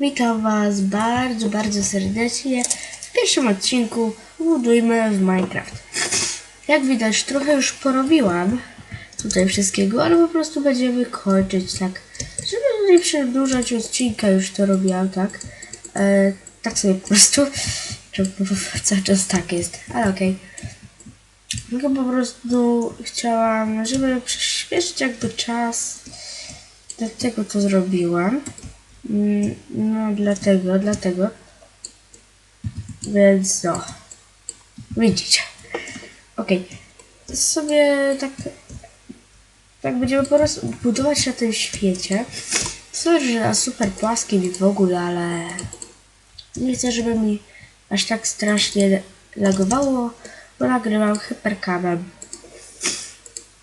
Witam Was bardzo, bardzo serdecznie w pierwszym odcinku Budujmy w Minecraft. Jak widać, trochę już porobiłam tutaj wszystkiego, ale po prostu będziemy kończyć tak, żeby nie przedłużać odcinka, już to robiłam, tak? E, tak sobie po prostu, cały czas tak jest, ale okej. Tylko po prostu chciałam, żeby przyspieszyć jakby czas, dlatego to zrobiłam. Mm, No dlatego, dlatego. Więc no. Widzicie. Okej. Sobie tak. Tak będziemy po prostu budować na tym świecie. Sorry, że na super płaskim w ogóle, ale nie chcę, żeby mi aż tak strasznie lagowało, bo nagrywam hypercamem.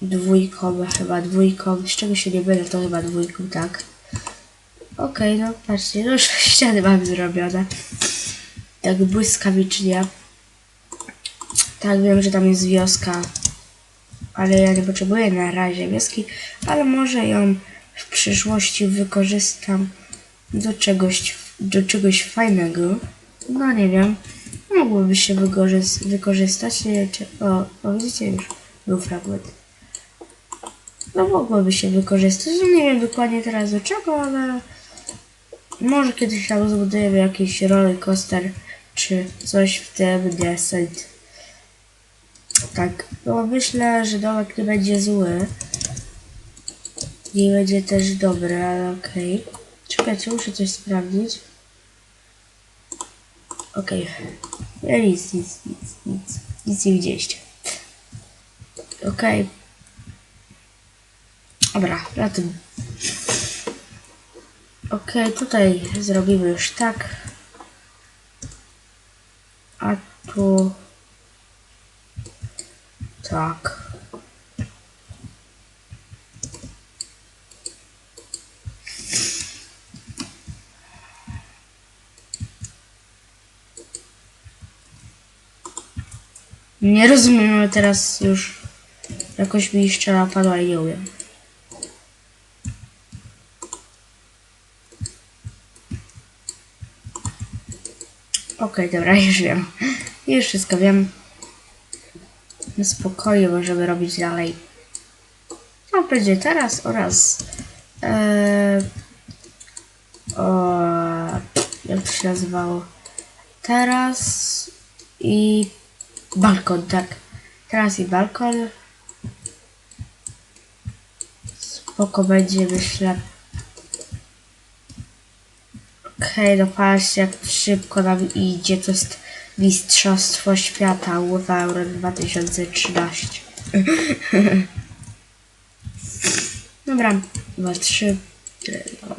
Dwójką, chyba dwójką, z czego się nie mylę, to chyba dwójką, tak. Okej, no patrzcie, no już ściany mam zrobione. Tak błyskawicznie. Tak, wiem, że tam jest wioska. Ale ja nie potrzebuję na razie wioski, ale może ją w przyszłości wykorzystam do czegoś, do czegoś fajnego. No nie wiem. Mogłoby się wykorzys- wykorzystać. Nie czy... O, o, widzicie już, był fragment. No mogłoby się wykorzystać. No nie wiem dokładnie teraz do czego, ale może kiedyś tam zbudujemy jakiś roller coaster czy coś w tym deseń. Tak, no myślę, że domek nie będzie zły. Nie będzie też dobry, ale okej. Czekajcie, muszę coś sprawdzić. Okej. Ja nic, nic, nic, nic. Nic nie widzieliście. Okej. Dobra, na tym Okej, tutaj zrobimy już tak. A tu... Tak. Nie rozumiem teraz już. Jakoś mi jeszcze napadła i nie umiem. Okej, dobra, już wiem. Już wszystko wiem. Na spokojnie możemy robić dalej. Co będzie teraz oraz... Ee, o, jak to się nazywało? Teraz i balkon, tak. Teraz i balkon. Spoko będzie, myślę. Okej, no patrzcie jak szybko nam idzie. To jest Mistrzostwo Świata UEFA Euro 2013. Dobra, dwa, trzy, dwa,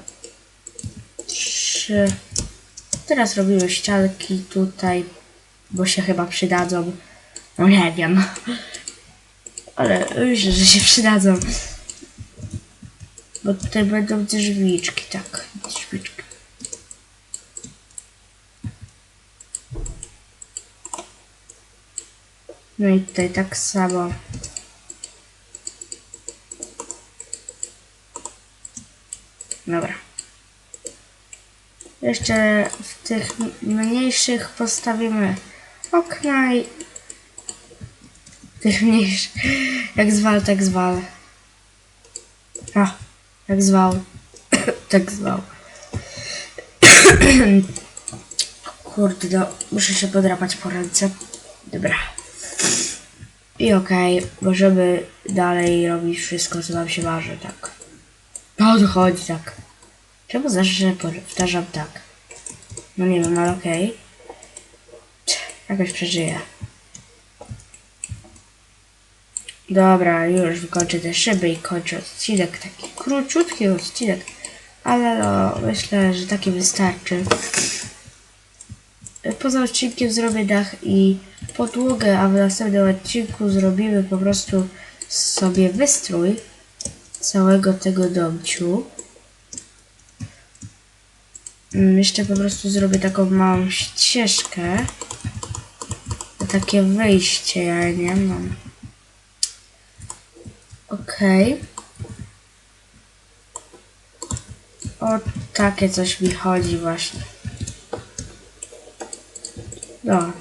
trzy. Teraz robimy ścianki tutaj, bo się chyba przydadzą. No nie wiem. Ale myślę, że się przydadzą. Bo tutaj będą drzwiczki, tak, drzwiczki. No i tutaj tak samo. Dobra. Jeszcze w tych mniejszych postawimy okna i tych mniejszych. Jak zwał, tak zwał. A, jak zwał. tak zwał. Kurde, no, muszę się podrapać po ręce. Dobra. I okej, możemy dalej robić wszystko, co nam się marzy, tak. No, o to chodzi, tak. Czemu zawsze powtarzam tak? No nie wiem, ale okej. Jakoś przeżyję. Dobra, już wykończę te szyby i kończę odcinek. Taki króciutki odcinek. Ale no, myślę, że taki wystarczy. Poza odcinkiem zrobię dach i podłogę, a w następnym odcinku zrobimy po prostu sobie wystrój całego tego domciu. Mm, Jeszcze po prostu zrobię taką małą ścieżkę. Takie wyjście, ja nie mam. Okej. O, takie coś mi chodzi właśnie. No,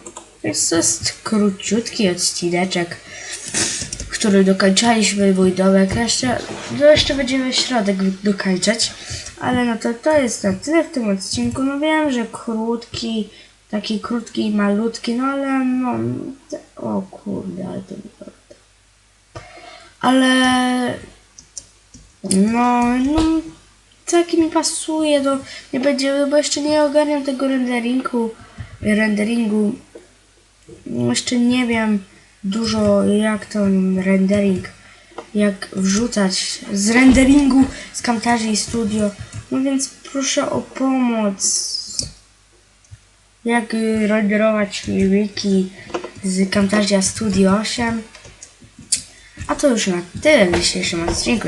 więc to jest króciutki odcineczek, który dokończaliśmy mój domek. Jeszcze, no jeszcze będziemy środek dokończać, ale no to to jest na tyle w tym odcinku. No wiem, że krótki, taki krótki i malutki, no ale no, o kurde, ale to nie Ale no, no taki mi pasuje, no nie będzie, bo jeszcze nie ogarniam tego renderingu, renderingu, jeszcze nie wiem dużo jak ten rendering, jak wrzucać z renderingu z Camtasia Studio, no więc proszę o pomoc, jak renderować filmiki z Camtasia Studio 8, a to już na tyle w dzisiejszym odcinku,